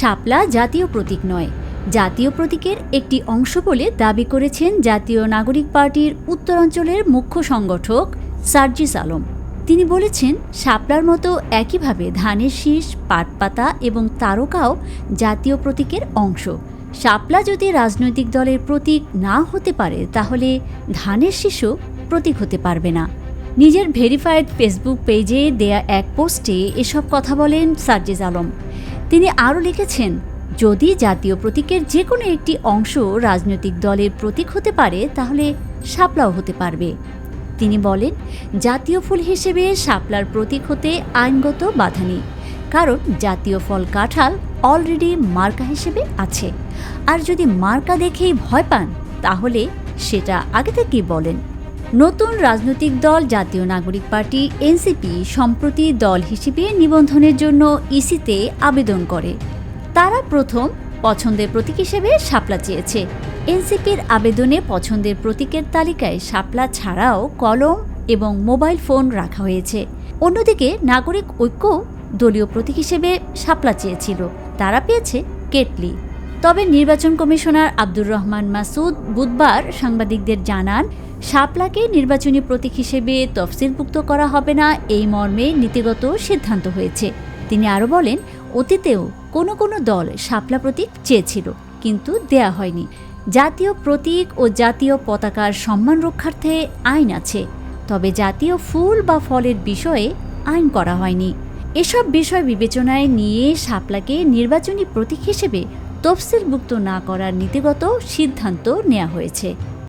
শাপলা জাতীয় প্রতীক নয়। জাতীয় প্রতীকের একটি অংশ বলে দাবি করেছেন জাতীয় নাগরিক পার্টির উত্তরাঞ্চলের মুখ্য সংগঠক সার্জিস আলম। তিনি বলেছেন, শাপলার মতো একইভাবে ধানের শীষ, পাটপাতা এবং তারকাও জাতীয় প্রতীকের অংশ। শাপলা যদি রাজনৈতিক দলের প্রতীক না হতে পারে, তাহলে ধানের শীষও প্রতীক হতে পারবে না। নিজের ভেরিফাইড ফেসবুক পেজে দেয়া এক পোস্টে এসব কথা বলেন সার্জিজ আলম। তিনি আরও লিখেছেন, যদি জাতীয় প্রতীকের যে কোনো একটি অংশ রাজনৈতিক দলের প্রতীক হতে পারে, তাহলে শাপলাও হতে পারবে। তিনি বলেন, জাতীয় ফুল হিসেবে শাপলার প্রতীক হতে আইনগত বাধা নেই, কারণ জাতীয় ফল কাঁঠাল অলরেডি মার্কা হিসেবে আছে। আর যদি মার্কা দেখেই ভয় পান, তাহলে সেটা আগে থেকেই বলেন। নতুন রাজনৈতিক দল, জাতীয় নাগরিক পার্টি, এনসিপি সম্প্রতি দল হিসেবে নিবন্ধনের জন্য ইসিতে আবেদন করে। তারা প্রথম পছন্দের প্রতীক হিসেবে শাপলা চেয়েছে। এনসিপির আবেদনে পছন্দের প্রতীকের তালিকায় শাপলা ছাড়াও কলম এবং মোবাইল ফোন রাখা হয়েছে। অন্যদিকে নাগরিক ঐক্য দলীয় প্রতীক হিসেবে শাপলা চেয়েছিল। তারা পেয়েছে কেটলি। তবে নির্বাচন কমিশনার আব্দুর রহমান মাসুদ বুধবার সাংবাদিকদের জানান, শাপলাকে নির্বাচনী প্রতীক হিসেবে তফসিলভুক্ত করা হবে না এই মর্মে নীতিগত সিদ্ধান্ত হয়েছে। তিনি আরও বলেন, অতীতেও কোনো কোনো দল শাপলা প্রতীক চেয়েছিল, কিন্তু দেয়া হয়নি। জাতীয় প্রতীক ও জাতীয় পতাকার সম্মান রক্ষার্থে আইন আছে, তবে জাতীয় ফুল বা ফলের বিষয়ে আইন করা হয়নি। এসব বিষয় বিবেচনায় নিয়ে শাপলাকে নির্বাচনী প্রতীক হিসেবে তফসিলভুক্ত না করার নীতিগত সিদ্ধান্ত নেওয়া হয়েছে।